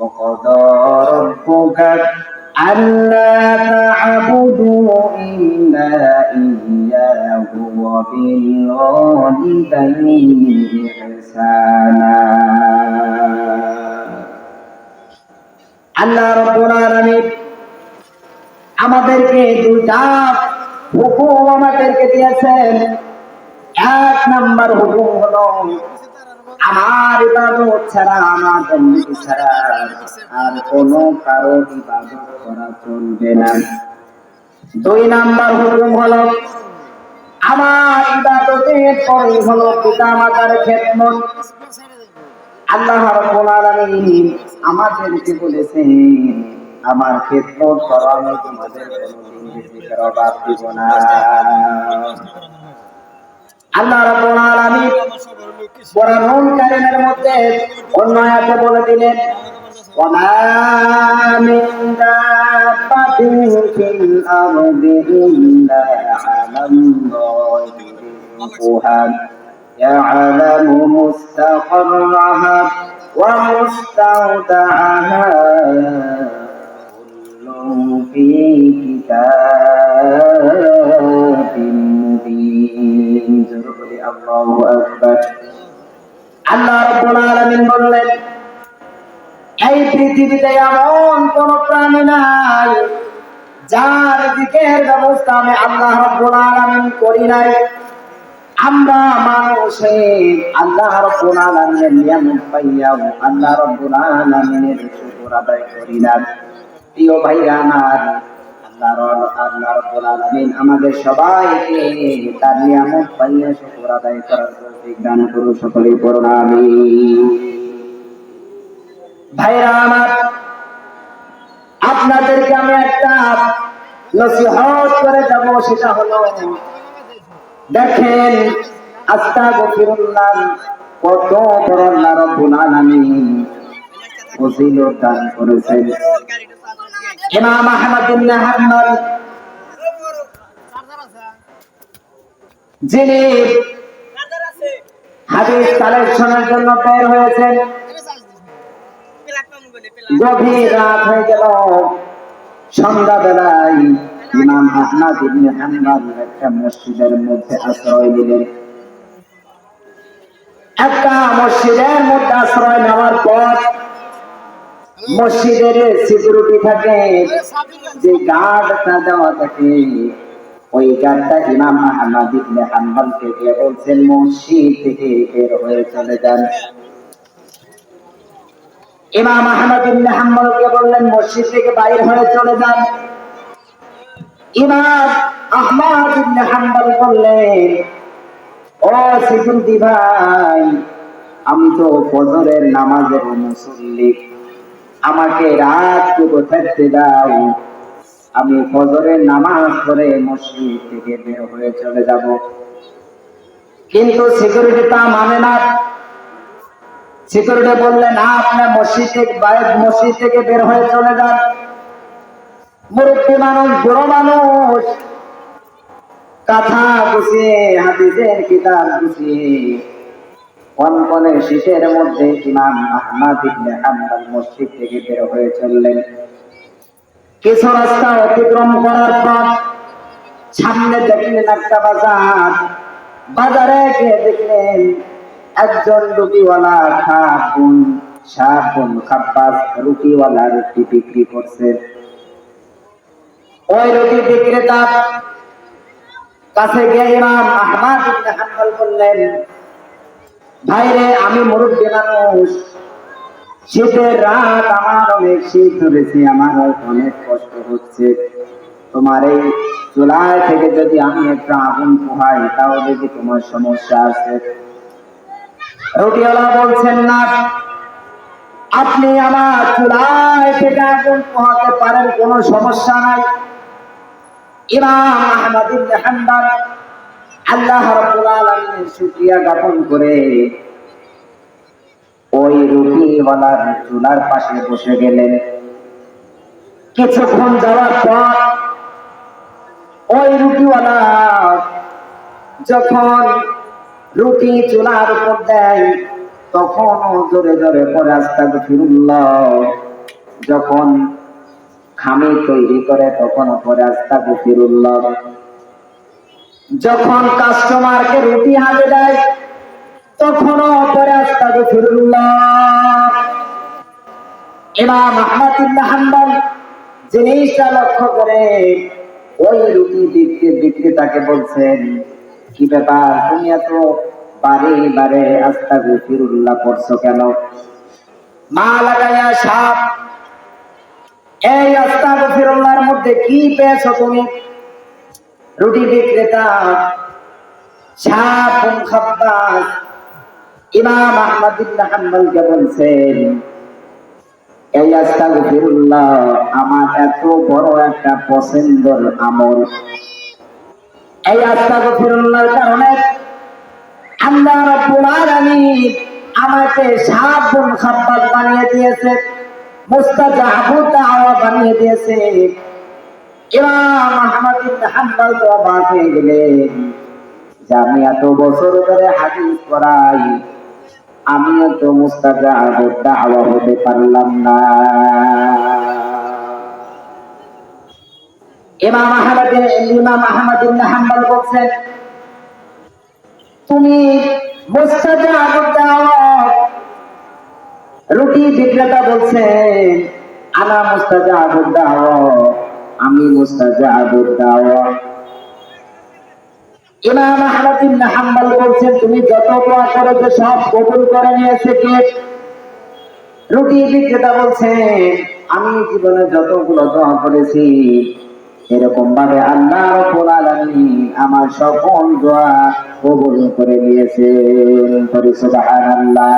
وقضى ربك ألا تعبدوا إلا إياه وبالوالدين إحسانا আল্লাহ রব্বুল আলামিন আমাদেরকে দুইটা হুকুম আমাদেরকে দিয়েছেন এক নাম্বার হুকুম হলো আমার ইবাদত ছাড়া, আমার বন্ধু ছাড়া আর কোন কারও ইবাদত করা চলবে না। দুই নাম্বার হুকুম হলো, আমার ইবাদতের পরে হলো পিতা মাতার খেদমত। আল্লাহ রাব্বুল আলামিন আমাদেরকে বলেছেন, আমার খেদমত করো আমি তোমাদের কোনোদিন রিজিকের অভাব দিব না। আল্লাহ রাব্বুল কোরআনুল কারীমের মধ্যে অন্য আয়াতে বলে দিলেন وما من دابة في الأرض إلا على الله رزقها يعلم مستقرها ومستودعها كل في كتاب পৃথিবীতে এমন কোন প্রাণী নাই, যার দিকের ব্যবস্থা আমি আল্লাহ আলামিন করি নাই। আমরা মানুষে আল্লাহ রাব্বুল আলামিনের পাইয়াও আল্লাহ রাব্বুল আলামিনের শুকর আদায় করি না প্রিয় ভাইরা আমার, আল্লাহ আল্লাহ রাব্বুল আলামিন আমাদের সবাইকে তার নিয়ামত পাইয়া শুকর আদায় করার দান করুন, সকলেই করুন আমিন। ভাইরা আমার, আপনাদেরকে আমি একটা নসিহত করে যাব সেটা হলো, দেখেন আস্তা গফিরুল্লাহ, কত বড় আল্লাহ রব্বুল আলামিন ফজিলত দান করেছেন। ইমাম আহমদ ইবনে হাম্বল যিনি হাদিস কালেকশনের জন্য বের হয়েছেন। গভীর রাত হয়ে গেল সন্ধ্যা বেলায় ইমাম ইবনে একটা মসজিদের মধ্যে আশ্রয় নিলেন। একটা মসজিদের মধ্যে আশ্রয় নেওয়ার পর মসজিদের সিকিউরিটি থাকে, যে দেওয়া থাকে, ওই গার্ডটা ইমাম আহমদ ইবনে দিয়ে বলছেন, মসজিদ থেকে বের হয়ে চলে যান। ইমাম আহমদ ইবনে বললেন, মসজিদ থেকে বাইর হয়ে চলে যান। ইমাম আহমদ ইবনে বললেন, ও ভাই, আমি তো ফজরের নামাজের মুসল্লি। আমাকে রাত টুকু থাকতে দাও। আমি ফজরের নামাজ পড়ে মসজিদ থেকে বের হয়ে চলে যাব। কিন্তু সিকিউরিটি তা মানে না। সিকিউরিটি বললে, না আপনার মসজিদ থেকে বাইরে, মসজিদ থেকে বের হয়ে চলে যান। মুরব্বী মানুষ, বুড়ো মানুষ। কথা গুছিয়ে হাদিসের কিতাব গুছিয়ে কনকনে শীতের মধ্যে ইমাম আহমদ ইবনে হাম্বল মসজিদ থেকে বের হয়ে চললেন। কিছু রাস্তা অতিক্রম করার পর সামনে দেখলেন একটা বাজার। বাজারে গিয়ে দেখলেন একজন রুটিওয়ালা খাপুন সাপুন খাব্বাস রুটিওয়ালা রুটি বিক্রি করছে। ওই রুটি বিক্রেতা কাছে গিয়ে ইমাম আহমদ ইবনে হাম্বল বললেন, ভাইরে, আমি মুরব্বী মানুষ। শীতের রাত আমার অনেক শীত ধরেছে, আমার অনেক কষ্ট হচ্ছে। তোমার এই চুলায় থেকে যদি আমি একটা আগুন পোহাই তাও যদি তোমার সমস্যা আছে? রুটিওয়ালা বলছেন, না, আপনি আমার চুলায় থেকে আগুন পোহাতে পারেন, কোনো সমস্যা নাই। ইমাম আল্লাহ আলামিনের শুকরিয়া জ্ঞাপন করে ওই রুটিওয়ালার চুলার পাশে বসে গেলেন। কিছুক্ষণ যাওয়ার পর ওই রুটিওয়ালা যখন রুটি চুলার উপর দেয় তখন জোরে জোরে পরে আস্তাগফিরুল্লাহ। যখন খামি তৈরি করে তখন পরে আস্তা গফিরুল্লাহ যখন কাস্টমারকে রুটি হাতে দেয়, তখনও পরে আস্তা গফিরুল্লাহ ইমাম আহমদ ইবনে জিনিসটা লক্ষ্য করে ওই রুটি বিক্রি বিক্রেতাকে বলছেন কি ব্যাপার? তুমি এত বারে বারে আস্তা গফিরুল্লাহ পড়ছো কেন? মা লাগাইয়া সাপ। এই আস্তা গফিরুল্লাহর মধ্যে কি পেয়েছ তুমি? রুটি বিক্রেতা, সাপ খাব্বাস। ইমাম আহমদ ইবনে হাম্বলকে বলছেন, এই আস্তাগফিরুল্লাহ আমার এত বড় একটা পছন্দের আমল। এই আস্তাগফিরুল্লাহর কারণে আল্লাহ রাব্বুল আলামিন আমাকে সাবুন খাব্বাস বানিয়ে দিয়েছে বানিয়ে দিয়েছে। ইমাম আহমদ ইবনে তো অবাক হয়ে গেলেন যে আমি এত বছর ধরে হাদিস পড়াই, আমিও তো মুস্তাজাব দাওয়া হতে পারলাম না। ইমাম ইমাম আহমদ ইবনে হাম্বল বলছেন, তুমি রুটি বিক্রেতা বলছেন, আনা মুস্তাজাব দাওয়া আমি মুস্তাজাব দাওয়া ইমাম আহমদ ইবনে হাম্বল বলছেন, তুমি যত দোয়া করেছ, সব কবুল করে নিয়েছে কে? রুটি বিক্রেতা বলছেন, আমি জীবনে যতগুলো দোয়া করেছি এরকম ভাবে আল্লাহ রব্বুল আলামিন আমার সকল দোয়া কবুল করে নিয়েছেন। পরি সুবহানাল্লাহ।